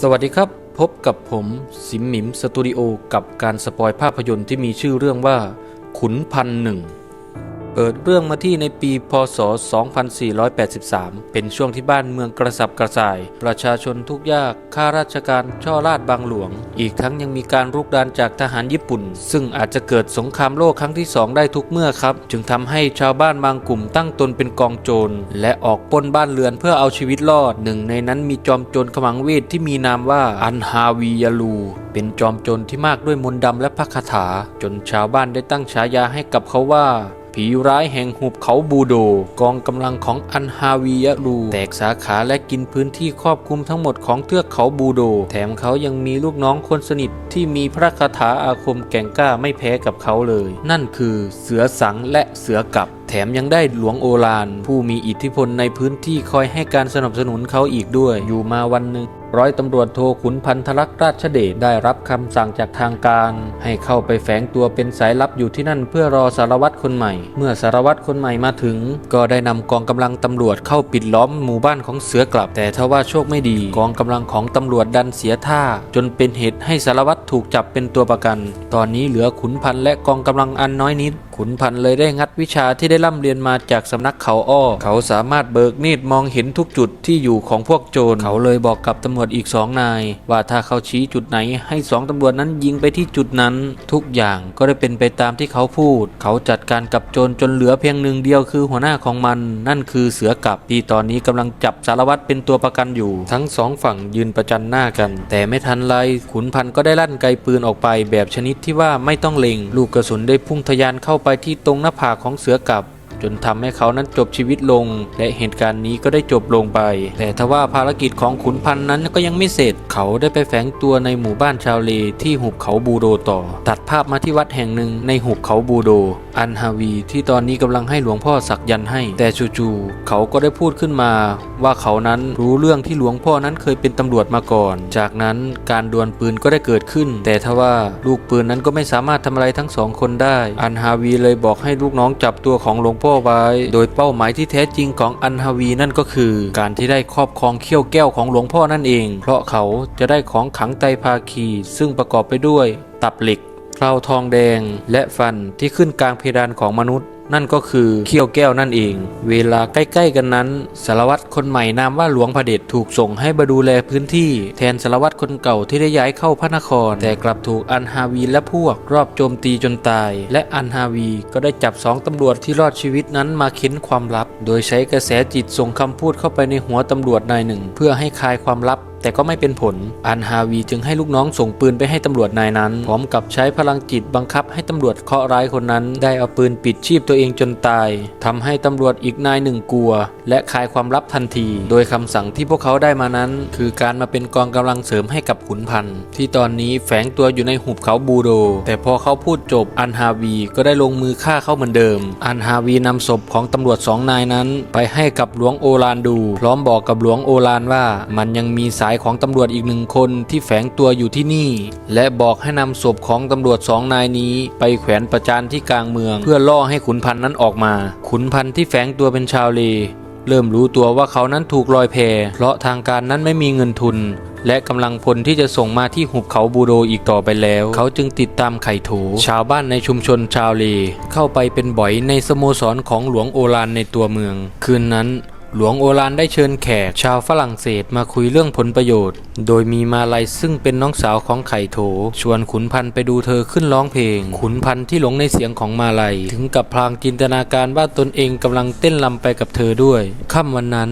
สวัสดีครับ พบกับผมสิมหมิมสตูดิโอกับการสปอยภาพยนตร์ที่มีชื่อเรื่องว่า ขุนพันหนึ่ง เปิดเรื่องมาที่ในปี พศ 2483 เป็นช่วงที่บ้านเมืองกระสับกระส่าย ประชาชนทุกยาก ข้าราชการช่อราดบางหลวง อีกทั้งยังมีการรุกรานจากทหารญี่ปุ่น ซึ่งอาจจะเกิดสงครามโลกครั้งที่สองได้ทุกเมื่อครับ จึงทำให้ชาวบ้านบางกลุ่มตั้งตนเป็นกองโจร และออกปล้นบ้านเรือนเพื่อเอาชีวิตรอด หนึ่งในนั้นมีจอมโจรขมังเวทที่มีนามว่าอันฮาวียาลู เป็นจอมโจรที่มากด้วยมนต์ดำและพระคาถา จนชาวบ้านได้ตั้งฉายาให้กับเขาว่า ผีร้ายแห่งหุบเขาบูโด กองกำลังของอันฮาวียะรู แตกสาขาและกินพื้นที่ครอบคลุมทั้งหมดของเทือกเขาบูโด แถมเขายังมีลูกน้องคนสนิทที่มีพระคาถาอาคมแก่งกล้าไม่แพ้กับเขาเลย นั่นคือเสือสังและเสือกับแถมยังได้หลวงโอลานผู้มีอิทธิพลในพื้นที่คอยให้การสนับสนุนเขาอีกด้วย อยู่มาวันหนึ่ง ร้อยตำรวจโทขุนพันธลักษ์ราชเดชได้รับคำสั่งจากทางการ ให้เข้าไปแฝงตัวเป็นสายลับอยู่ที่นั่นเพื่อรอสารวัตรคนใหม่ เมื่อสารวัตรคนใหม่มาถึง ก็ได้นำกองกำลังตำรวจเข้าปิดล้อมหมู่บ้านของเสือกลับ แต่ทว่าโชคไม่ดี กองกำลังของตำรวจดันเสียท่า จนเป็นเหตุให้สารวัตรถูกจับเป็นตัวประกัน ตอนนี้เหลือขุนพันธ์และกองกำลังอันน้อยนิดขุนพันธ์เลยได้งัดวิชาที่ได้ร่ำเรียนมาจากสำนักเขาอ้อ เขาสามารถเบิกเนตรมองเห็นทุกจุดที่อยู่ของพวกโจร เขาเลยบอกกับตำรวจอีกสองนาย ว่าถ้าเขาชี้จุดไหนให้สองตำรวจนั้นยิงไปที่จุดนั้น ทุกอย่างก็ได้เป็นไปตามที่เขาพูด เขาจัดการกับโจรจนเหลือเพียงหนึ่งเดียวคือหัวหน้าของมัน นั่นคือเสือกับที่ตอนนี้กำลังจับสารวัตรเป็นตัวประกันอยู่ ทั้งสองฝั่งยืนประจันหน้ากัน แต่ไม่ทันไรขุนพันธ์ก็ได้ลั่นไกปืนออกไป แบบชนิดที่ว่าไม่ต้องเล็ง ลูกกระสุนได้พุ่งทะยานเข้าไปที่ตรงหน้าผากของเสือกับ จนทำให้เขานั้นจบชีวิตลง และเหตุการณ์นี้ก็ได้จบลงไป แต่ทว่าภารกิจของขุนพันธ์นั้นก็ยังไม่เสร็จ เขาได้ไปแฝงตัวในหมู่บ้านชาวเลที่หุบเขาบูโดต่อ ตัดภาพมาที่วัดแห่งหนึ่งในหุบเขาบูโด อันฮาวีที่ตอนนี้กำลังให้หลวงพ่อสักยันให้ แต่จู่ๆเขาก็ได้พูดขึ้นมา ว่าเขานั้นรู้เรื่องที่หลวงพ่อนั้นเคยเป็นตำรวจมาก่อน จากนั้นการดวลปืนก็ได้เกิดขึ้น แต่ทว่าลูกปืนนั้นก็ไม่สามารถทำอะไรทั้งสองคนได้ อันฮาวีเลยบอกให้ลูกน้องจับตัวของหลวงพ่อไว้ โดยเป้าหมายที่แท้จริงของอันฮาวีนั่นก็คือ การที่ได้ครอบครองเขี้ยวแก้วของหลวงพ่อนั่นเอง เพราะเขาจะได้ของขังไตรภาคี ซึ่งประกอบไปด้วย ตับเหล็กเคราทองแดง และฟันที่ขึ้นกลางเพดานของมนุษย์ นั่นก็คือเขี้ยวแก้วนั่นเอง เวลาใกล้ ๆ กันนั้น สารวัตรคนใหม่นามว่าหลวงพระเดชถูกส่งให้มาดูแลพื้นที่ แทนสารวัตรคนเก่าที่ได้ย้ายเข้าพระนคร แต่กลับถูกอันฮาวีและพวกรอบโจมตีจนตาย และอันฮาวีก็ได้จับสองตำรวจที่รอดชีวิตนั้นมาเค้นความลับ โดยใช้กระแสจิตส่งคำพูดเข้าไปในหัวตำรวจนายหนึ่ง เพื่อให้คลายความลับ แต่ก็ไม่เป็นผล อันฮาวีจึงให้ลูกน้องส่งปืนไปให้ตำรวจนายนั้น พร้อมกับใช้พลังจิตบังคับให้ตำรวจเคราะร้ายคนนั้น ได้เอาปืนปิดชีพตัวเองจนตายทำให้ตำรวจอีกนายหนึ่งกลัว และคลายความลับทันที โดยคำสั่งที่พวกเขาได้มานั้น คือการมาเป็นกองกำลังเสริมให้กับขุนพันธ์ที่ตอนนี้แฝงตัวอยู่ในหุบเขาบูโด แต่พอเขาพูดจบอันฮาวีก็ได้ลงมือฆ่าเขาเหมือนเดิม อันฮาวีนำศพของตำรวจสองนายนั้น ไปให้กับหลวงโอลานดู พร้อมบอกกับหลวงโอลานว่ามันยังมีสายของตำรวจอีกหนึ่งคนที่แฝงตัวอยู่ที่นี่ และบอกให้นำศพของตำรวจสองนายนี้ ไปแขวนประจานที่กลางเมือง เพื่อล่อให้ขุนพันธ์นั้นออกมา ขุนพันธ์ที่แฝงตัวเป็นชาวเล เริ่มรู้ตัวว่าเขานั้นถูกลอยแพเพราะทางการนั้นไม่มีเงินทุน และกำลังพลที่จะส่งมาที่หุบเขาบูโดอีกต่อไปแล้ว เขาจึงติดตามไข่โถชาวบ้านในชุมชนชาวเลเข้าไปเป็นบ่อยในสโมสรของหลวงโอรานในตัวเมือง คืนนั้น หลวงโอรานได้เชิญแขกชาวฝรั่งเศสมาคุยเรื่องผลประโยชน์ โดยมีมาลัยซึ่งเป็นน้องสาวของไข่โถ ชวนขุนพันธ์ไปดูเธอขึ้นร้องเพลง ขุนพันธ์ที่หลงในเสียงของมาลัย ถึงกับพลางจินตนาการว่าตนเองกำลังเต้นลำไปกับเธอด้วยค่ำวันนั้น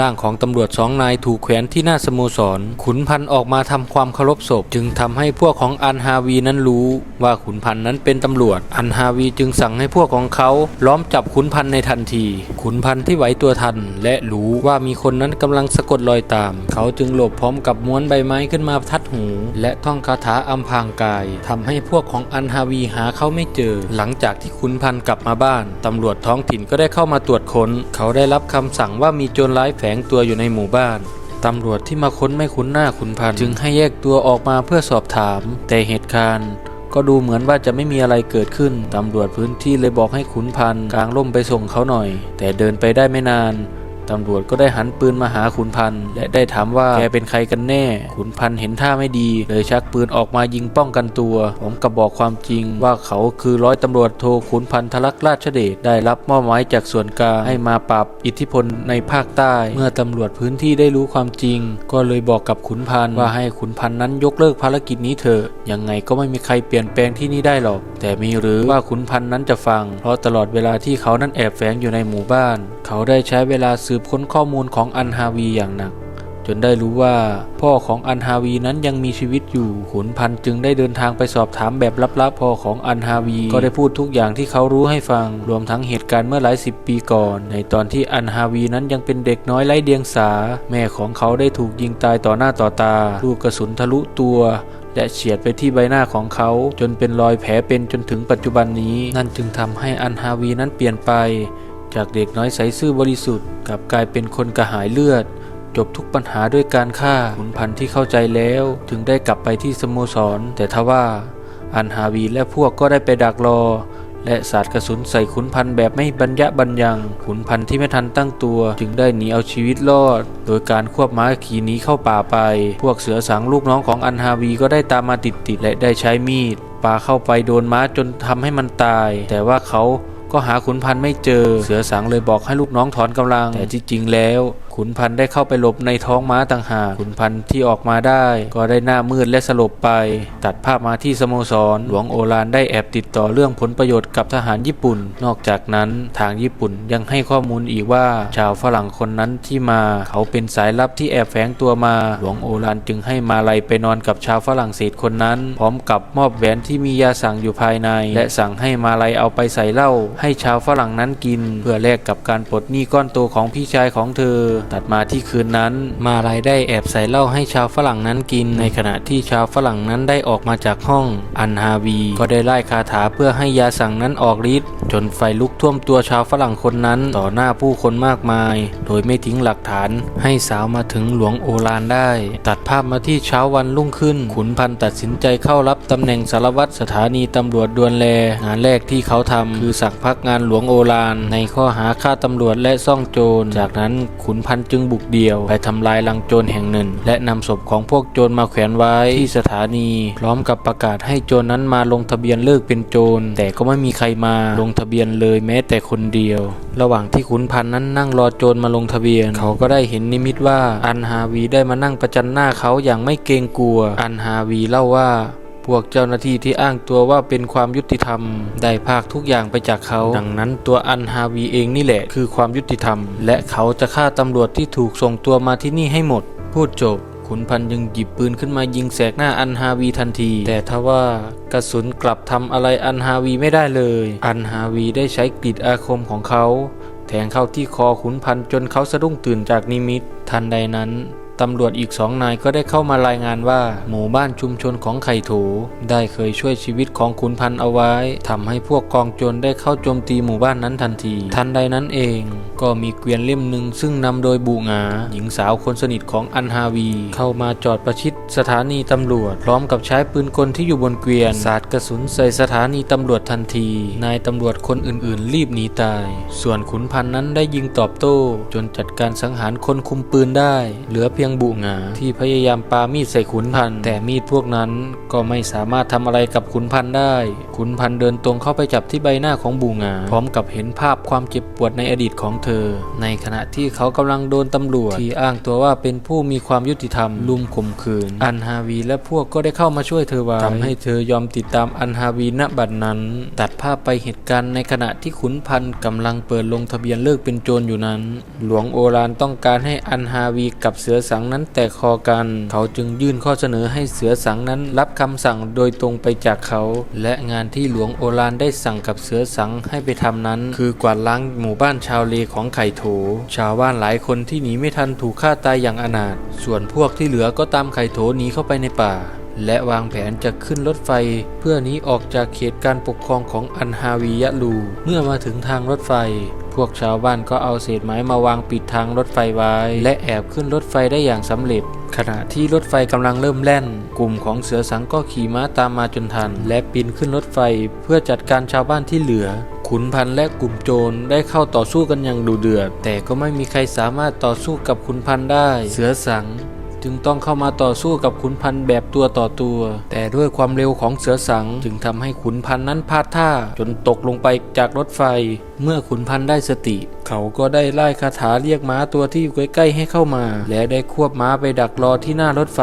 ร่างของตำรวจสองนายถูกแขวนที่หน้าสโมสร ขุนพันธ์ออกมาทำความเคารพศพ จึงทำให้พวกของอันฮาวีนั้นรู้ว่าขุนพันธ์นั้นเป็นตำรวจ อันฮาวีจึงสั่งให้พวกของเขาล้อมจับขุนพันธ์ในทันที ขุนพันธ์ที่ไหวตัวทัน และรู้ว่ามีคนนั้นกำลังสะกดรอยตาม เขาจึงหลบพร้อมกับม้วนใบไม้ขึ้นมาทัดหู และท่องคาถาอำพางกายทำให้พวกของอันฮาวีหาเขาไม่เจอ หลังจากที่ขุนพันธ์กลับมาบ้านตำรวจท้องถิ่นก็ได้เข้ามาตรวจค้น เขาได้รับคำสั่งว่ามีโจรร้ายแฝงตัวอยู่ในหมู่บ้านตำรวจที่มาค้นไม่คุ้นหน้าขุนพันจึงให้แยกตัวออกมาเพื่อสอบถาม แต่เหตุการณ์ก็ดูเหมือนว่าจะไม่มีอะไรเกิดขึ้น ตำรวจพื้นที่เลยบอกให้ขุนพันกลางร่มไปส่งเขาหน่อย แต่เดินไปได้ไม่นาน ตำรวจก็ได้หันปืนมาหาขุนพันธ์และได้ถามว่าแกเป็นใครกันแน่ ขุนพันธ์เห็นท่าไม่ดี เลยชักปืนออกมายิงป้องกันตัว ผมกับบอกความจริงว่าเขาคือร้อยตำรวจโทขุนพันธ์ทลักราชเดชได้รับมอบหมายจากส่วนกลางให้มาปราบอิทธิพลในภาคใต้ เมื่อตำรวจพื้นที่ได้รู้ความจริง ก็เลยบอกกับขุนพันธ์ว่าให้ขุนพันธ์นั้นยกเลิกภารกิจนี้เถอะยังไงก็ไม่มีใครเปลี่ยนแปลงที่นี่ได้หรอก แต่มีหรือว่าขุนพันธ์นั้นจะฟัง เพราะตลอดเวลาที่เขานั้นแอบแฝงอยู่ในหมู่บ้าน เขาได้ใช้เวลาสืบค้นข้อมูลของอันฮาวีอย่างหนัก จนได้รู้ว่าพ่อของอันฮาวีนั้นยังมีชีวิตอยู่ขุนพันจึงได้เดินทางไปสอบถามแบบลับๆพ่อของอันฮาวีก็ได้พูดทุกอย่างที่เขารู้ให้ฟัง รวมทั้งเหตุการณ์เมื่อหลายสิบปีก่อน ในตอนที่อันฮาวีนั้นยังเป็นเด็กน้อยไร้เดียงสา แม่ของเขาได้ถูกยิงตายต่อหน้าต่อตาลูกกระสุนทะลุตัวและเฉียดไปที่ใบหน้าของเขา จนเป็นรอยแผลเป็นจนถึงปัจจุบันนี้ นั่นจึงทำให้อันฮาวีนั้นเปลี่ยนไป จากเด็กน้อยใสซื่อบริสุทธิ์กลับกลายเป็นคนกระหายเลือด จบทุกปัญหาด้วยการฆ่าขุนพันธ์ที่เข้าใจแล้วถึงได้กลับไปที่สโมสร แต่ทว่า อันฮาวีและพวกก็ได้ไปดักรอ และสาดกระสุนใส่ขุนพันธ์แบบไม่บรรยะบรรยังขุนพันธ์ที่ไม่ทันตั้งตัว จึงได้หนีเอาชีวิตรอด โดยการควบม้าขี่หนีเข้าป่าไป พวกเสือสางลูกน้องของอันฮาวีก็ได้ตามมาติดๆและได้ใช้มีดปาเข้าไปโดนม้าจนทำให้มันตาย แต่ว่าเขา ก็หาขุนพันธ์ไม่เจอ เสือสังเลยบอกให้ลูกน้องถอนกำลัง แต่จริงๆแล้ว ขุนพันธ์ได้เข้าไปหลบในท้องม้าต่างหากขุนพันธ์ที่ออกมาได้ ก็ได้หน้ามืดและสลบไป ตัดภาพมาที่สโมสร หลวงโอรานได้แอบติดต่อเรื่องผลประโยชน์กับทหารญี่ปุ่น นอกจากนั้นทางญี่ปุ่นยังให้ข้อมูลอีกว่า ชาวฝรั่งคนนั้นที่มา เขาเป็นสายลับที่แอบแฝงตัวมา หลวงโอรานจึงให้มาลัยไปนอนกับชาวฝรั่งเศสคนนั้น พร้อมกับมอบแหวนที่มียาสั่งอยู่ภายใน และสั่งให้มาลัยเอาไปใส่เหล้าให้ชาวฝรั่งนั้นกิน เพื่อแลกกับการปลดหนี้ก้อนโตของพี่ชายของเธอตัดมาที่คืนนั้น มาลัยได้แอบใส่เหล้าให้ชาวฝรั่งนั้นกิน ในขณะที่ชาวฝรั่งนั้นได้ออกมาจากห้อง อันฮาวี ก็ได้ไล่คาถาเพื่อให้ยาสั่งนั้นออกฤทธิ์จนไฟลุกท่วมตัวชาวฝรั่งคนนั้น ต่อหน้าผู้คนมากมาย โดยไม่ทิ้งหลักฐาน ให้สาวมาถึงหลวงโอรานได้ ตัดภาพมาที่เช้าวันรุ่งขึ้น ขุนพันตัดสินใจเข้ารับตำแหน่งสารวัตรสถานีตำรวจดวนแล งานแรกที่เขาทำคือสั่งพักงานหลวงโอราน ในข้อหาฆ่าตำรวจและซ่องโจร จากนั้นขุนพันธ์จึงบุกเดี่ยว ไปทำลายลังโจรแห่งหนึ่ง และนำศพของพวกโจรมาแขวนไว้ที่สถานี พร้อมกับประกาศให้โจรนั้นมาลงทะเบียนเลิกเป็นโจร แต่ก็ไม่มีใครมาลงทะเบียนเลยแม้แต่คนเดียว ระหว่างที่ขุนพันนั้นนั่งรอโจรมาลงทะเบียน เขาก็ได้เห็นนิมิตว่าอันฮาวีได้มานั่งประจันหน้าเขาอย่างไม่เกรงกลัว อันฮาวีเล่าว่า พวกเจ้าหน้าที่ที่อ้างตัวว่าเป็นความยุติธรรม ได้ภาคทุกอย่างไปจากเขา ดังนั้นตัวอันฮาวีเองนี่แหละคือความยุติธรรม และเขาจะฆ่าตำรวจที่ถูกส่งตัวมาที่นี่ให้หมด พูดจบขุนพันยังหยิบปืนขึ้นมายิงแสกหน้าอันฮาวีทันที แต่ทว่ากระสุนกลับทำอะไรอันฮาวีไม่ได้เลย อันฮาวีได้ใช้กริดอาคมของเขา แทงเข้าที่คอขุนพันจนเขาสะดุ้งตื่นจากนิมิต ทันใดนั้น ตำรวจอีกสองนายก็ได้เข้ามารายงานว่า หมู่บ้านชุมชนของไข่โถ ได้เคยช่วยชีวิตของขุนพันธ์เอาไว้ทำให้พวกกองโจรได้เข้าโจมตีหมู่บ้านนั้นทันที ทันใดนั้นเอง ก็มีเกวียนเล่มหนึ่งซึ่งนำโดยบูงาหญิงสาวคนสนิทของอันฮาวี เข้ามาจอดประชิดสถานีตำรวจ พร้อมกับใช้ปืนกลที่อยู่บนเกวียนสาดกระสุนใส่สถานีตำรวจทันที นายตำรวจคนอื่นๆ รีบหนีตาย ส่วนขุนพันธ์นั้นได้ยิงตอบโต้ จนจัดการสังหารคนคุมปืนได้ เหลือเพียงบูงาที่พยายามปามีดใส่ขุนพันธ์แต่มีดพวกนั้นก็ไม่สามารถทำอะไรกับขุนพันธ์ได้ ขุนพันธ์เดินตรงเข้าไปจับที่ใบหน้าของบูงาพร้อมกับเห็นภาพความเจ็บปวดในอดีตของเธอ ในขณะที่เขากำลังโดนตำรวจที่อ้างตัวว่าเป็นผู้มีความยุติธรรมลุมข่มขืน อันฮาวีและพวกก็ได้เข้ามาช่วยเธอไว้ทำให้เธอยอมติดตามอันฮาวีณบัดนั้น ตัดภาพไปเหตุการณ์ในขณะที่ขุนพันธ์กำลังเปิดลงทะเบียนเลิกเป็นโจรอยู่นั้น หลวงโอรานต้องการให้อันฮาวีกับเสือสัังนั้นแตกคอกัน เขาจึงยื่นข้อเสนอให้เสือสังนั้นรับคำสั่งโดยตรงไปจากเขา และงานที่หลวงโอรานได้สั่งกับเสือสังให้ไปทำนั้น คือกวาดล้างหมู่บ้านชาวเลของไข่โถ ชาวบ้านหลายคนที่หนีไม่ทันถูกฆ่าตายอย่างอนาถส่วนพวกที่เหลือก็ตามไข่โถหนีเข้าไปในป่าและวางแผนจะขึ้นรถไฟ เพื่อหนีออกจากเขตการปกครองของอันฮาวียะลู เมื่อมาถึงทางรถไฟ วกชาวบ้านก็เอาเศษไม้มาวางปิดทางรถไฟไว้ และแอบขึ้นรถไฟได้อย่างสำเร็จ ขณะที่รถไฟกำลังเริ่มแล่น กลุ่มของเสือสังก็ขี่ม้าตามมาจนทัน และปีนขึ้นรถไฟเพื่อจัดการชาวบ้านที่เหลือขุนพันและกลุ่มโจรได้เข้าต่อสู้กันอย่างดุเดือด แต่ก็ไม่มีใครสามารถต่อสู้กับขุนพันได้ เสือสังจึงต้องเข้ามาต่อสู้กับขุนพันแบบตัวต่อตัว แต่ด้วยความเร็วของเสือสังจึงทำให้ขุนพันนั้นพลาดท่าจนตกลงไปจากรถไฟ เมื่อขุนพันธ์ได้สติ เขาก็ได้ไล่คาถาเรียกม้าตัวที่อยู่ใกล้ๆให้เข้ามา และได้ควบม้าไปดักรอที่หน้ารถไฟ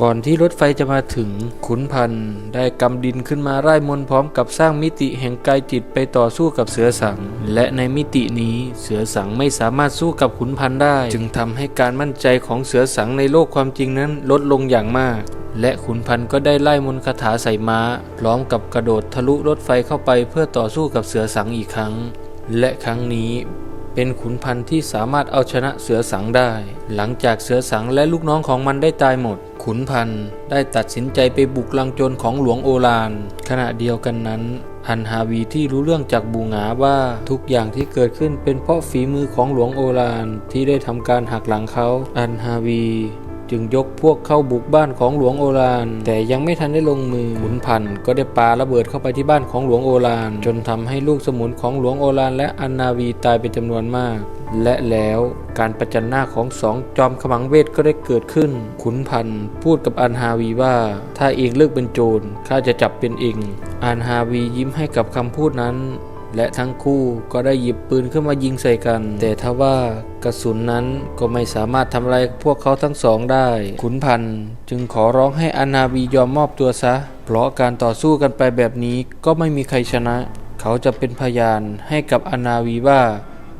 ก่อนที่รถไฟจะมาถึง ขุนพันธ์ได้กำดินขึ้นมาไล่มนพร้อมกับสร้างมิติแห่งกายจิตไปต่อสู้กับเสือสัง และในมิตินี้เสือสังไม่สามารถสู้กับขุนพันธ์ได้ จึงทำให้การมั่นใจของเสือสังในโลกความจริงนั้นลดลงอย่างมากและขุนพันธ์ก็ได้ไล่มนต์คาถาใส่ม้า พร้อมกับกระโดดทะลุรถไฟเข้าไปเพื่อต่อสู้กับเสือสังอีกครั้ง และครั้งนี้เป็นขุนพันธ์ที่สามารถเอาชนะเสือสังได้ หลังจากเสือสังและลูกน้องของมันได้ตายหมด ขุนพันธ์ได้ตัดสินใจไปบุกลังโจรของหลวงโอฬารขณะเดียวกันนั้นอันฮาวีที่รู้เรื่องจากบูงาว่าทุกอย่างที่เกิดขึ้นเป็นเพราะฝีมือของหลวงโอฬารที่ได้ทำการหักหลังเขาอันฮาวี จึงยกพวกเข้าบุกบ้านของหลวงโอฬารแต่ยังไม่ทันได้ลงมือขุนพันธ์ก็ได้ปาระเบิดเข้าไปที่บ้านของหลวงโอฬารจนทำให้ลูกสมุนของหลวงโอฬารและอันนาวีตายเป็นจำนวนมาก และแล้วการประจันหน้าของสองจอมขมังเวทก็ได้เกิดขึ้น ขุนพันธ์พูดกับอันฮาวีว่า ถ้าเองเลิกเป็นโจรข้าจะจับเป็นเองอันฮาวียิ้มให้กับคำพูดนั้น และทั้งคู่ก็ได้หยิบปืนขึ้นมายิงใส่กัน แต่ทว่ากระสุนนั้นก็ไม่สามารถทำลายพวกเขาทั้งสองได้ ขุนพันธ์จึงขอร้องให้อนาวียอมมอบตัวซะ เพราะการต่อสู้กันไปแบบนี้ก็ไม่มีใครชนะ เขาจะเป็นพยานให้กับอนาวีว่า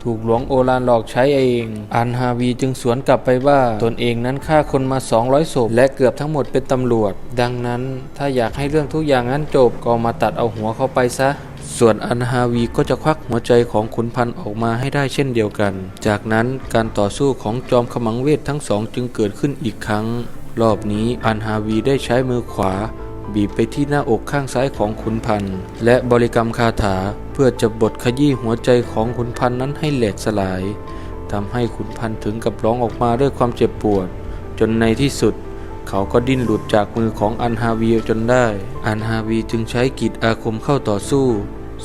ถูกหลวงโอฬารหลอกใช้เอง อันฮาวีจึงสวนกลับไปว่าตนเองนั้นฆ่าคนมา 200ศพและเกือบทั้งหมดเป็นตำรวจ ดังนั้นถ้าอยากให้เรื่องทุกอย่างนั้นจบก็มาตัดเอาหัวเขาไปซะ ส่วนอันฮาวีก็จะควักหัวใจของขุนพันธ์ออกมาให้ได้เช่นเดียวกัน จากนั้นการต่อสู้ของจอมขมังเวททั้งสองจึงเกิดขึ้นอีกครั้ง รอบนี้อันฮาวีได้ใช้มือขวา บีบไปที่หน้าอกข้างซ้ายของขุนพันธ์และบริกรรมคาถาเพื่อจะบดขยี้หัวใจของขุนพันธ์นั้นให้แหลกสลายทำให้ขุนพันธ์ถึงกับร้องออกมาด้วยความเจ็บปวด จนในที่สุดเขาก็ดิ้นหลุดจากมือของอันฮาวีจนได้ อันฮาวีจึงใช้กิจอาคมเข้าต่อสู้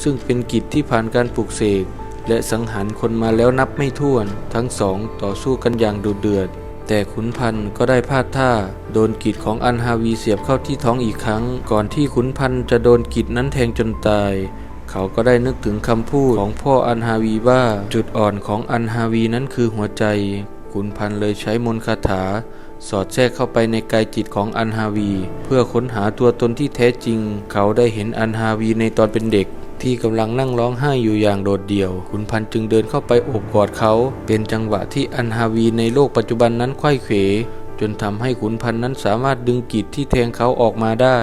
ซึ่งเป็นกิจที่ผ่านการปลุกเสกและสังหารคนมาแล้วนับไม่ถ้วน ทั้งสองต่อสู้กันอย่างดุเดือด แต่ขุนพันธ์ก็ได้พลาดท่า โดนกิจของอันฮาวีเสียบเข้าที่ท้องอีกครั้ง ก่อนที่ขุนพันธ์จะโดนกิจนั้นแทงจนตาย เขาก็ได้นึกถึงคำพูดของพ่ออันฮาวีว่าจุดอ่อนของอันฮาวีนั้นคือหัวใจ ขุนพันธ์เลยใช้มนต์คาถา สอดแทรกเข้าไปในกายจิตของอันฮาวี เพื่อค้นหาตัวตนที่แท้จริง เขาได้เห็นอันฮาวีในตอนเป็นเด็ก ที่กำลังนั่งร้องไห้อยู่อย่างโดดเดี่ยว ขุนพันจึงเดินเข้าไปโอบกอดเขา เป็นจังหวะที่อันฮาวีในโลกปัจจุบันนั้นไขว้เขวจนทำให้ขุนพันนั้นสามารถดึงกิจที่แทงเขาออกมาได้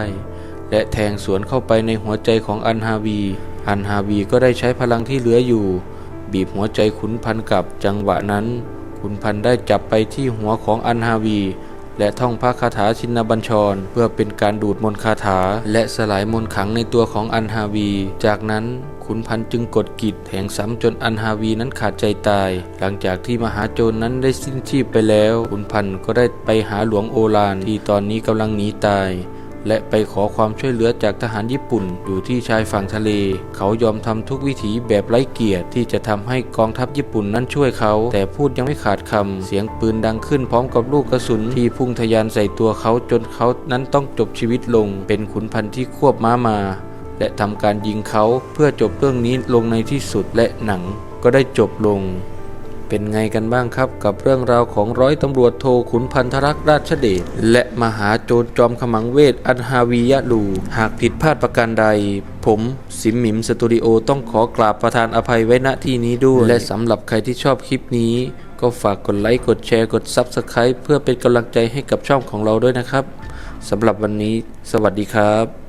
และแทงสวนเข้าไปในหัวใจของอันฮาวี อันฮาวีก็ได้ใช้พลังที่เหลืออยู่ บีบหัวใจขุนพันกลับจังหวะนั้น ขุนพันได้จับไปที่หัวของอันฮาวี และท่องพระคาถาชินบัญชร เพื่อเป็นการดูดมนต์คาถา และสลายมนต์ขังในตัวของอันฮาวี จากนั้นขุนพันจึงกดกิจแทงซ้ำจนอันฮาวีนั้นขาดใจตาย หลังจากที่มหาโจรนั้นได้สิ้นชีพไปแล้ว ขุนพันก็ได้ไปหาหลวงโอลานที่ตอนนี้กำลังหนีตาย และไปขอความช่วยเหลือจากทหารญี่ปุ่นอยู่ที่ชายฝั่งทะเล เขายอมทำทุกวิถีแบบไร้เกียรติที่จะทำให้กองทัพญี่ปุ่นนั้นช่วยเขา แต่พูดยังไม่ขาดคำเสียงปืนดังขึ้นพร้อมกับลูกกระสุนที่พุ่งทะยานใส่ตัวเขาจนเขานั้นต้องจบชีวิตลง เป็นขุนพันธ์ที่ควบม้ามา และทำการยิงเขาเพื่อจบเรื่องนี้ลงในที่สุดและหนังก็ได้จบลง เป็นไงกันบ้างครับกับเรื่องราวของร้อยตำรวจโทขุนพันธรักษ์ราชเดชและมหาโจรจอมขมังเวทอันฮาวียะลู หากผิดพลาดประการใด ผมสิมหมิมสตูดิโอต้องขอกราบประทานอภัยไว้ณที่นี้ด้วย และสำหรับใครที่ชอบคลิปนี้ ก็ฝากกดไลค์กดแชร์กด Subscribe เพื่อเป็นกำลังใจให้กับช่องของเราด้วยนะครับสำหรับวันนี้ สวัสดีครับ